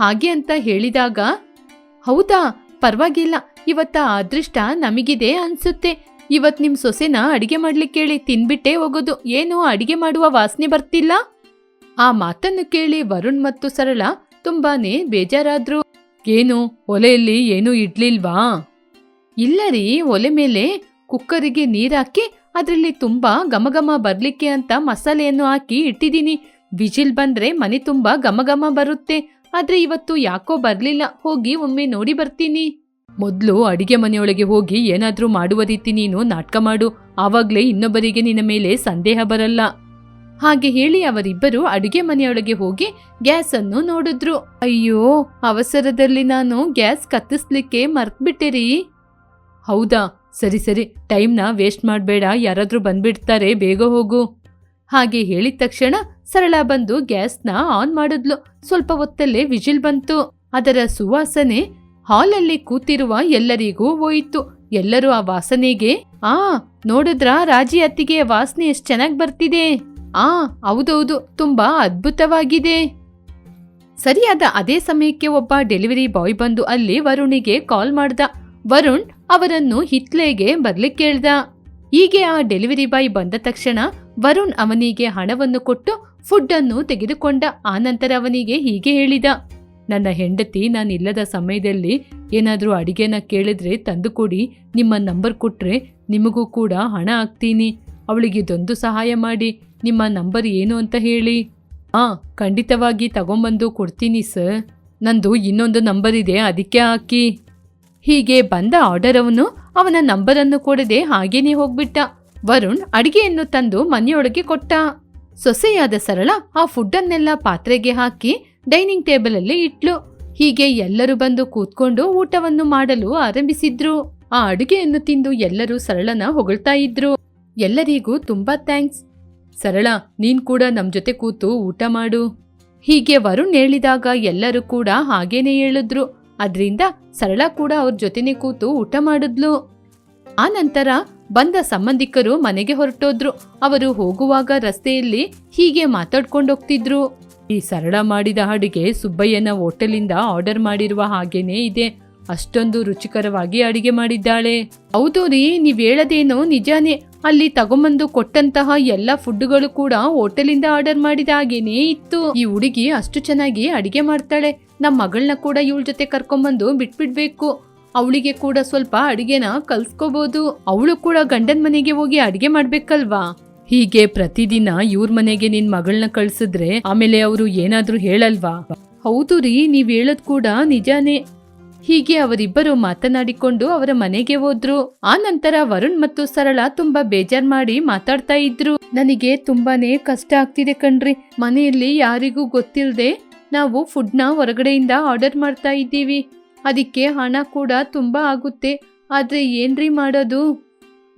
ಹಾಗೆ ಅಂತ ಹೇಳಿದಾಗ, ಹೌದಾ, ಪರವಾಗಿಲ್ಲ. ಇವತ್ತ ಅದೃಷ್ಟ ನಮಗಿದೆ ಅನ್ಸುತ್ತೆ. ಇವತ್ ನಿಮ್ ಸೊಸೆನ ಅಡಿಗೆ ಮಾಡ್ಲಿಕ್ಕೆ ಹೇಳಿ ತಿನ್ಬಿಟ್ಟೆ ಹೋಗೋದು. ಏನು ಅಡಿಗೆ ಮಾಡುವ ವಾಸನೆ ಬರ್ತಿಲ್ಲ? ಆ ಮಾತನ್ನು ಕೇಳಿ ವರುಣ್ ಮತ್ತು ಸರಳ ತುಂಬಾನೇ ಬೇಜಾರಾದ್ರು. ಏನು, ಒಲೆಯಲ್ಲಿ ಏನೂ ಇಡ್ಲಿಲ್ವಾ? ಇಲ್ಲ ರೀ, ಒಲೆ ಮೇಲೆ ಕುಕ್ಕರಿಗೆ ನೀರಾಕಿ ಅದ್ರಲ್ಲಿ ತುಂಬಾ ಗಮಗಮ ಬರ್ಲಿಕ್ಕೆ ಅಂತ ಮಸಾಲೆಯನ್ನು ಹಾಕಿ ಇಟ್ಟಿದ್ದೀನಿ ವಿಜಿಲ್ ಬಂದ್ರೆ ಮನೆ ತುಂಬಾ ಗಮಗಮ ಬರುತ್ತೆ. ಆದ್ರೆ ಇವತ್ತು ಯಾಕೋ ಬರ್ಲಿಲ್ಲ. ಹೋಗಿ ಒಮ್ಮೆ ನೋಡಿ ಬರ್ತೀನಿ. ಮೊದ್ಲು ಅಡಿಗೆ ಮನೆಯೊಳಗೆ ಹೋಗಿ ಏನಾದರೂ ಮಾಡುವ ರೀತಿ ನೀನು, ನಾಟಕ ಮಾಡು. ಆವಾಗಲೇ ಇನ್ನೊಬ್ಬರಿಗೆ ನಿನ್ನ ಮೇಲೆ ಸಂದೇಹ ಬರಲ್ಲ. ಹಾಗೆ ಹೇಳಿ ಅವರಿಬ್ಬರು ಅಡುಗೆ ಮನೆಯೊಳಗೆ ಹೋಗಿ ಗ್ಯಾಸ್ ಅನ್ನು ನೋಡಿದ್ರು. ಅಯ್ಯೋ, ಅವಸರದಲ್ಲಿ ನಾನು ಗ್ಯಾಸ್ ಕತ್ತಿಸ್ಲಿಕ್ಕೆ ಮರ್ತ್ಬಿಟ್ಟಿರಿ. ಹೌದಾ? ಸರಿ ಸರಿ. ಟೈಮ್ನ ವೇಸ್ಟ್ ಮಾಡಬೇಡ. ಯಾರಾದರೂ ಬಂದ್ಬಿಡ್ತಾರೆ, ಬೇಗ ಹೋಗು. ಹಾಗೆ ಹೇಳಿದ ತಕ್ಷಣ ಸರಳ ಬಂದು ಗ್ಯಾಸ್ನ ಆನ್ ಮಾಡಿದ್ಲು. ಸ್ವಲ್ಪ ಹೊತ್ತಲ್ಲೇ ವಿಜಿಲ್ ಬಂತು. ಅದರ ಸುವಾಸನೆ ಹಾಲಲ್ಲಿ ಕೂತಿರುವ ಎಲ್ಲರಿಗೂ ಹೋಯಿತು. ಎಲ್ಲರೂ ಆ ವಾಸನೆಗೆ, ಆ, ನೋಡಿದ್ರಾ, ರಾಜಿ ಅತ್ತಿಗೆ ವಾಸನೆ ಎಷ್ಟು ಚೆನ್ನಾಗಿ ಬರ್ತಿದೆ. ಆ, ಹೌದೌದು, ತುಂಬಾ ಅದ್ಭುತವಾಗಿದೆ. ಸರಿಯಾದ ಅದೇ ಸಮಯಕ್ಕೆ ಒಬ್ಬ ಡೆಲಿವರಿ ಬಾಯ್ ಬಂದು ಅಲ್ಲಿ ವರುಣಿಗೆ ಕಾಲ್ ಮಾಡ್ದ. ವರುಣ್ ಅವರನ್ನು ಹಿತ್ಲೆಗೆ ಬರ್ಲಿಕ್ಕೆ ಕೇಳ್ದ. ಹೀಗೆ ಆ ಡೆಲಿವರಿ ಬಾಯ್ ಬಂದ ತಕ್ಷಣ ವರುಣ್ ಅವನಿಗೆ ಹಣವನ್ನು ಕೊಟ್ಟು ಫುಡ್ ಅನ್ನು ತೆಗೆದುಕೊಂಡ. ಆನಂತರ ಅವನಿಗೆ ಹೀಗೆ ಹೇಳಿದ. ನನ್ನ ಹೆಂಡತಿ ನಾನಿಲ್ಲದ ಸಮಯದಲ್ಲಿ ಏನಾದರೂ ಅಡಿಗೆನ ಕೇಳಿದ್ರೆ ತಂದುಕೊಡಿ, ನಿಮ್ಮ ನಂಬರ್ ಕೊಟ್ಟರೆ ನಿಮಗೂ ಕೂಡ ಹಣ ಹಾಕ್ತೀನಿ. ಅವಳಿಗೆ ಇದೊಂದು ಸಹಾಯ ಮಾಡಿ. ನಿಮ್ಮ ನಂಬರ್ ಏನು ಅಂತ ಹೇಳಿ. ಆ, ಖಂಡಿತವಾಗಿ ತಗೊಂಬಂದು ಕೊಡ್ತೀನಿ ಸರ್. ನಂದು ಇನ್ನೊಂದು ನಂಬರ್ ಇದೆ, ಅದಕ್ಕೆ ಹಾಕಿ. ಹೀಗೆ ಬಂದ ಆರ್ಡರ್ ಅವನು ಅವನ ನಂಬರನ್ನು ಕೊಡದೆ ಹಾಗೇನೇ ಹೋಗ್ಬಿಟ್ಟ. ವರುಣ್ ಅಡಿಗೆಯನ್ನು ತಂದು ಮನೆಯೊಳಗೆ ಕೊಟ್ಟ. ಸೊಸೆಯಾದ ಸರಳ ಆ ಫುಡ್ಡನ್ನೆಲ್ಲ ಪಾತ್ರೆಗೆ ಹಾಕಿ ಡೈನಿಂಗ್ ಟೇಬಲ್ ಅಲ್ಲಿ ಇಟ್ಲು. ಹೀಗೆ ಎಲ್ಲರೂ ಬಂದು ಕೂತ್ಕೊಂಡು ಊಟವನ್ನು ಮಾಡಲು ಆರಂಭಿಸಿದ್ರು. ಆ ಅಡುಗೆಯನ್ನು ತಿಂದು ಎಲ್ಲರೂ ಸರಳನ ಹೊಗಳ್ತಾ ಇದ್ರು. ಎಲ್ಲರಿಗೂ ತುಂಬಾ ಥ್ಯಾಂಕ್ಸ್. ಸರಳ, ನೀನ್ ಕೂಡ ನಮ್ ಜೊತೆ ಕೂತು ಊಟ ಮಾಡು. ಹೀಗೆ ವರುಣ್ ಹೇಳಿದಾಗ ಎಲ್ಲರೂ ಕೂಡ ಹಾಗೇನೆ ಹೇಳಿದ್ರು. ಅದರಿಂದ ಸರಳ ಕೂಡ ಅವ್ರ ಜೊತೆನೆ ಕೂತು ಊಟ ಮಾಡಿದ್ಲು. ಆ ನಂತರ ಬಂದ ಸಂಬಂಧಿಕರು ಮನೆಗೆ ಹೊರಟೋದ್ರು. ಅವರು ಹೋಗುವಾಗ ರಸ್ತೆಯಲ್ಲಿ ಹೀಗೆ ಮಾತಾಡ್ಕೊಂಡೋಗ್ತಿದ್ರು. ಈ ಸರಳ ಮಾಡಿದ ಅಡುಗೆ ಸುಬ್ಬಯ್ಯನ ಹೋಟೆಲಿಂದ ಆರ್ಡರ್ ಮಾಡಿರುವ ಹಾಗೇನೇ ಇದೆ. ಅಷ್ಟೊಂದು ರುಚಿಕರವಾಗಿ ಅಡಿಗೆ ಮಾಡಿದ್ದಾಳೆ. ಹೌದು ರೀ, ನೀವು ಹೇಳದೇನೋ ನಿಜಾನೇ? ಅಲ್ಲಿ ತಗೊಂಬಂದು ಕೊಟ್ಟಂತಹ ಎಲ್ಲ ಫುಡ್ಗಳು ಕೂಡ ಹೋಟೆಲಿಂದ ಆರ್ಡರ್ ಮಾಡಿದ ಹಾಗೇನೇ ಇತ್ತು. ಈ ಹುಡುಗಿ ಅಷ್ಟು ಚೆನ್ನಾಗಿ ಅಡಿಗೆ ಮಾಡ್ತಾಳೆ. ನಮ್ಮ ಮಗಳನ್ನ ಕೂಡ ಇವಳ ಜೊತೆ ಕರ್ಕೊಂಬಂದು ಬಿಟ್ಬಿಡ್ಬೇಕು. ಅವಳಿಗೆ ಕೂಡ ಸ್ವಲ್ಪ ಅಡಿಗೆನ ಕಲ್ಸ್ಕೋಬಹುದು ಅವಳು ಕೂಡ ಗಂಡನ ಮನೆಗೆ ಹೋಗಿ ಅಡಿಗೆ ಮಾಡ್ಬೇಕಲ್ವಾ? ಹೀಗೆ ಪ್ರತಿದಿನ ಇವ್ರ ಮನೆಗೆ ನಿನ್ ಮಗಳನ್ನ ಕಳ್ಸಿದ್ರೆ ಆಮೇಲೆ ಅವರು ಏನಾದ್ರೂ ಹೇಳಲ್ವಾ? ಹೌದು ರೀ, ನೀವ್ ಹೇಳದ್ ಕೂಡ ನಿಜಾನೇ. ಹೀಗೆ ಅವರಿಬ್ಬರು ಮಾತನಾಡಿಕೊಂಡು ಅವರ ಮನೆಗೆ ಹೋದ್ರು. ಆ ನಂತರ ವರುಣ್ ಮತ್ತು ಸರಳ ತುಂಬಾ ಬೇಜಾರ್ ಮಾಡಿ ಮಾತಾಡ್ತಾ ಇದ್ರು. ನನಗೆ ತುಂಬಾನೇ ಕಷ್ಟ ಆಗ್ತಿದೆ ಕಣ್ರಿ. ಮನೆಯಲ್ಲಿ ಯಾರಿಗೂ ಗೊತ್ತಿಲ್ಲದೆ ನಾವು ಫುಡ್ನ ಹೊರಗಡೆಯಿಂದ ಆರ್ಡರ್ ಮಾಡ್ತಾ ಇದ್ದೀವಿ. ಅದಕ್ಕೆ ಹಣ ಕೂಡ ತುಂಬಾ ಆಗುತ್ತೆ. ಆದ್ರೆ ಏನ್ರಿ ಮಾಡೋದು?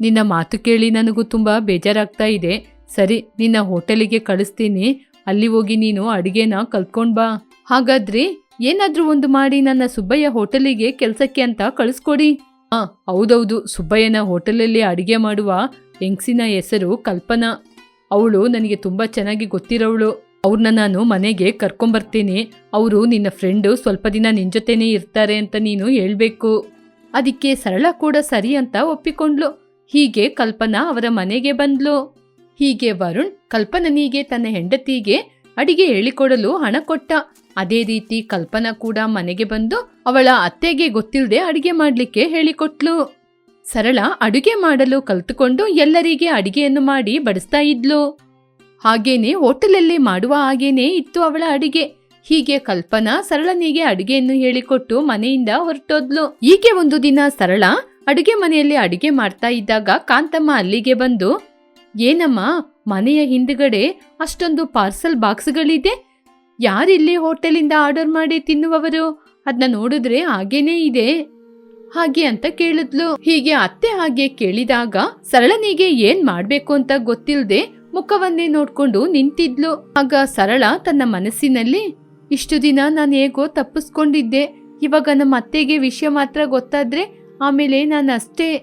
ನಿನ್ನ ಮಾತು ಕೇಳಿ ನನಗೂ ತುಂಬ ಬೇಜಾರಾಗ್ತಾ ಇದೆ. ಸರಿ, ನಿನ್ನ ಹೋಟೆಲಿಗೆ ಕಳಿಸ್ತೀನಿ. ಅಲ್ಲಿ ಹೋಗಿ ನೀನು ಅಡುಗೆನ ಕಲ್ತ್ಕೊಂಡು ಬಾ. ಹಾಗಾದ್ರೆ ಏನಾದರೂ ಒಂದು ಮಾಡಿ ನನ್ನ ಸುಬ್ಬಯ್ಯ ಹೋಟೆಲಿಗೆ ಕೆಲಸಕ್ಕೆ ಅಂತ ಕಳಿಸ್ಕೊಡಿ. ಹಾಂ ಹೌದೌದು. ಸುಬ್ಬಯ್ಯನ ಹೋಟೆಲಲ್ಲಿ ಅಡಿಗೆ ಮಾಡುವ ಹೆಂಗ್ಸಿನ ಹೆಸರು ಕಲ್ಪನಾ. ಅವಳು ನನಗೆ ತುಂಬಾ ಚೆನ್ನಾಗಿ ಗೊತ್ತಿರೋವಳು ಅವ್ರನ್ನ ನಾನು ಮನೆಗೆ ಕರ್ಕೊಂಬರ್ತೀನಿ ಅವರು ನಿನ್ನ ಫ್ರೆಂಡು ಸ್ವಲ್ಪ ದಿನ ನಿನ್ನ ಜೊತೆನೇ ಇರ್ತಾರೆ ಅಂತ ನೀನು ಹೇಳಬೇಕು. ಅದಕ್ಕೆ ಸರಳ ಕೂಡ ಸರಿ ಅಂತ ಒಪ್ಪಿಕೊಂಡ್ಲು. ಹೀಗೆ ಕಲ್ಪನಾ ಅವರ ಮನೆಗೆ ಬಂದ್ಲು. ಹೀಗೆ ವರುಣ್ ಕಲ್ಪನನಿಗೆ ತನ್ನ ಹೆಂಡತಿಗೆ ಅಡಿಗೆ ಹೇಳಿಕೊಡಲು ಹಣ ಕೊಟ್ಟ. ಅದೇ ರೀತಿ ಕಲ್ಪನಾ ಕೂಡ ಮನೆಗೆ ಬಂದು ಅವಳ ಅತ್ತೆಗೆ ಗೊತ್ತಿಲ್ಲದೆ ಅಡಿಗೆ ಮಾಡಲಿಕ್ಕೆ ಹೇಳಿಕೊಟ್ಲು. ಸರಳ ಅಡುಗೆ ಮಾಡಲು ಕಲ್ತುಕೊಂಡು ಎಲ್ಲರಿಗೆ ಅಡಿಗೆಯನ್ನು ಮಾಡಿ ಬಡಿಸ್ತಾ ಇದ್ಲು. ಹಾಗೇನೆ ಹೋಟೆಲಲ್ಲಿ ಮಾಡುವ ಹಾಗೇನೆ ಇತ್ತು ಅವಳ ಅಡಿಗೆ. ಹೀಗೆ ಕಲ್ಪನಾ ಸರಳನಿಗೆ ಅಡಿಗೆಯನ್ನು ಹೇಳಿಕೊಟ್ಟು ಮನೆಯಿಂದ ಹೊರಟೋದ್ಲು. ಹೀಗೆ ಒಂದು ದಿನ ಸರಳ ಅಡುಗೆ ಮನೆಯಲ್ಲಿ ಅಡುಗೆ ಮಾಡ್ತಾ ಇದ್ದಾಗ ಕಾಂತಮ್ಮ ಅಲ್ಲಿಗೆ ಬಂದು, ಏನಮ್ಮ, ಮನೆಯ ಹಿಂದ್ಗಡೆ ಅಷ್ಟೊಂದು ಪಾರ್ಸಲ್ ಬಾಕ್ಸ್ಗಳಿದೆ? ಯಾರಿಲ್ಲಿ ಹೋಟೆಲಿಂದ ಆರ್ಡರ್ ಮಾಡಿ ತಿನ್ನುವವರು? ಅದನ್ನ ನೋಡಿದ್ರೆ ಹಾಗೇನೇ ಇದೆ. ಹಾಗೆ ಅಂತ ಕೇಳಿದ್ಲು. ಹೀಗೆ ಅತ್ತೆ ಹಾಗೆ ಕೇಳಿದಾಗ, ಸರಳನಿಗೆ ಏನ್ ಮಾಡ್ಬೇಕು ಅಂತ ಗೊತ್ತಿಲ್ಲದೆ ಮುಖವನ್ನೇ ನೋಡ್ಕೊಂಡು ನಿಂತಿದ್ಲು. ಆಗ ಸರಳ ತನ್ನ ಮನಸ್ಸಿನಲ್ಲಿ, ಇಷ್ಟು ದಿನ ನಾನು ಹೇಗೋ ತಪ್ಪಿಸ್ಕೊಂಡಿದ್ದೆ. ಇವಾಗ ನಮ್ಮ ಅತ್ತೆಗೆ ವಿಷಯ ಮಾತ್ರ ಗೊತ್ತಾದ್ರೆ ಆಮೇಲೆ ನಾನು ಅಷ್ಟೇ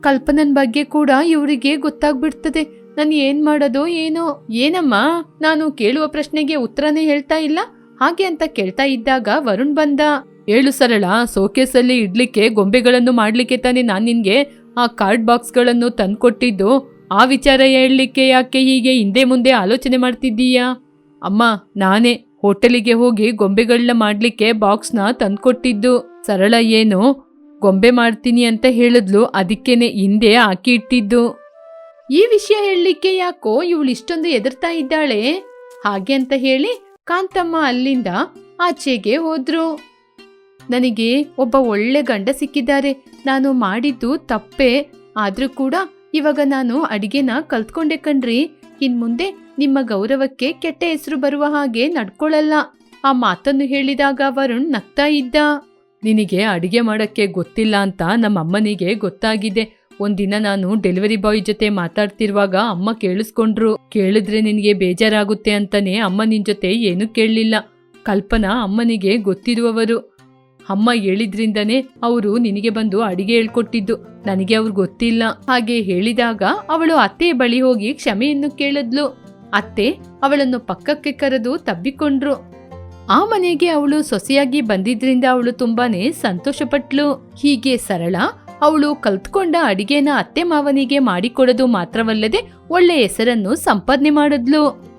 ಕಲ್ಪನನ್ ಬಗ್ಗೆ ಕೂಡ ಇವರಿಗೆ ಗೊತ್ತಾಗ್ಬಿಡ್ತದೆ. ನಾನು ಏನು ಮಾಡೋದು, ಏನೋ? ಏನಮ್ಮ? ನಾನು ಕೇಳುವ ಪ್ರಶ್ನೆಗೆ ಉತ್ತರನೇ ಹೇಳ್ತಾ ಇಲ್ಲ. ಹಾಗೆ ಅಂತ ಕೇಳ್ತಾ ಇದ್ದಾಗ ವರುಣ್ ಬಂದ. ಹೇಳು ಸರಳ, ಸೋಕೇಸಲ್ಲಿ ಇಡ್ಲಿಕ್ಕೆ ಗೊಂಬೆಗಳನ್ನು ಮಾಡ್ಲಿಕ್ಕೆ ತಾನೇ ನಾನು ನಿನಗೆ ಆ ಕಾರ್ಡ್ ಬಾಕ್ಸ್ಗಳನ್ನು ತಂದುಕೊಟ್ಟಿದ್ದು. ಆ ವಿಚಾರ ಹೇಳಲಿಕ್ಕೆ ಯಾಕೆ ಹೀಗೆ ಹಿಂದೆ ಮುಂದೆ ಆಲೋಚನೆ ಮಾಡ್ತಿದ್ದೀಯಾ? ಅಮ್ಮ, ನಾನೇ ಹೋಟೆಲಿಗೆ ಹೋಗಿ ಗೊಂಬೆಗಳನ್ನ ಮಾಡ್ಲಿಕ್ಕೆ ಬಾಕ್ಸ್ನ ತಂದುಕೊಟ್ಟಿದ್ದು. ಸರಳ, ಏನು? ಗೊಂಬೆ ಮಾಡ್ತೀನಿ ಅಂತ ಹೇಳಿದ್ಲು, ಅದಕ್ಕೇನೆ ಹಿಂದೆ ಹಾಕಿ ಇಟ್ಟಿದ್ದು. ಈ ವಿಷಯ ಹೇಳಲಿಕ್ಕೆ ಯಾಕೋ ಇವಳು ಇಷ್ಟೊಂದು ಎದುರ್ತಾ ಇದ್ದಾಳೆ? ಹಾಗೆ ಅಂತ ಹೇಳಿ ಕಾಂತಮ್ಮ ಅಲ್ಲಿಂದ ಆಚೆಗೆ ಹೋದ್ರು. ನನಗೆ ಒಬ್ಬ ಒಳ್ಳೆ ಗಂಡ ಸಿಕ್ಕಿದ್ದಾರೆ, ನಾನು ಮಾಡಿದ್ದು ತಪ್ಪೆ? ಆದ್ರೂ ಕೂಡ ಇವಾಗ ನಾನು ಅಡಿಗೆನ ಕಲ್ತ್ಕೊಂಡೆ ಕಣ್ರಿ. ಇನ್ ಮುಂದೆ ನಿಮ್ಮ ಗೌರವಕ್ಕೆ ಕೆಟ್ಟ ಹೆಸರು ಬರುವ ಹಾಗೆ ನಡ್ಕೊಳ್ಳಲ್ಲ ಆ ಮಾತನ್ನು ಹೇಳಿದಾಗ ವರುಣ್ ನಗ್ತಾ ಇದ್ದ. ನಿನಗೆ ಅಡಿಗೆ ಮಾಡಕ್ಕೆ ಗೊತ್ತಿಲ್ಲ ಅಂತ ನಮ್ಮ ಅಮ್ಮನಿಗೆ ಗೊತ್ತಾಗಿದೆ. ಒಂದಿನ ನಾನು ಡೆಲಿವರಿ ಬಾಯ್ ಜೊತೆ ಮಾತಾಡ್ತಿರುವಾಗ ಅಮ್ಮ ಕೇಳಿಸ್ಕೊಂಡ್ರು. ಕೇಳಿದ್ರೆ ನಿನಗೆ ಬೇಜಾರಾಗುತ್ತೆ ಅಂತಾನೆ ಅಮ್ಮ ನಿನ್ ಜೊತೆ ಏನೂ ಕೇಳಲಿಲ್ಲ. ಕಲ್ಪನಾ ಅಮ್ಮನಿಗೆ ಗೊತ್ತಿರುವವರು. ಅಮ್ಮ ಹೇಳಿದ್ರಿಂದನೇ ಅವರು ನಿನಗೆ ಬಂದು ಅಡಿಗೆ ಹೇಳ್ಕೊಟ್ಟಿದ್ದು. ನನಗೆ ಅವ್ರು ಗೊತ್ತಿಲ್ಲ. ಹಾಗೆ ಹೇಳಿದಾಗ ಅವಳು ಅತ್ತೆ ಬಳಿ ಹೋಗಿ ಕ್ಷಮೆಯನ್ನು ಕೇಳಿದ್ಲು. ಅತ್ತೆ ಅವಳನ್ನು ಪಕ್ಕಕ್ಕೆ ಕರೆದು ತಬ್ಬಿಕೊಂಡ್ರು. ಆ ಮನೆಗೆ ಅವಳು ಸೊಸೆಯಾಗಿ ಬಂದಿದ್ರಿಂದ ಅವಳು ತುಂಬಾನೇ ಸಂತೋಷಪಟ್ಲು. ಹೀಗೆ ಸರಳ, ಅವಳು ಕಲ್ತ್ಕೊಂಡ ಅಡಿಗೆನ ಅತ್ತೆ ಮಾವನಿಗೆ ಮಾಡಿಕೊಡೋದು ಮಾತ್ರವಲ್ಲದೆ ಒಳ್ಳೆ ಹೆಸರನ್ನು ಸಂಪಾದನೆ ಮಾಡಿದ್ಲು.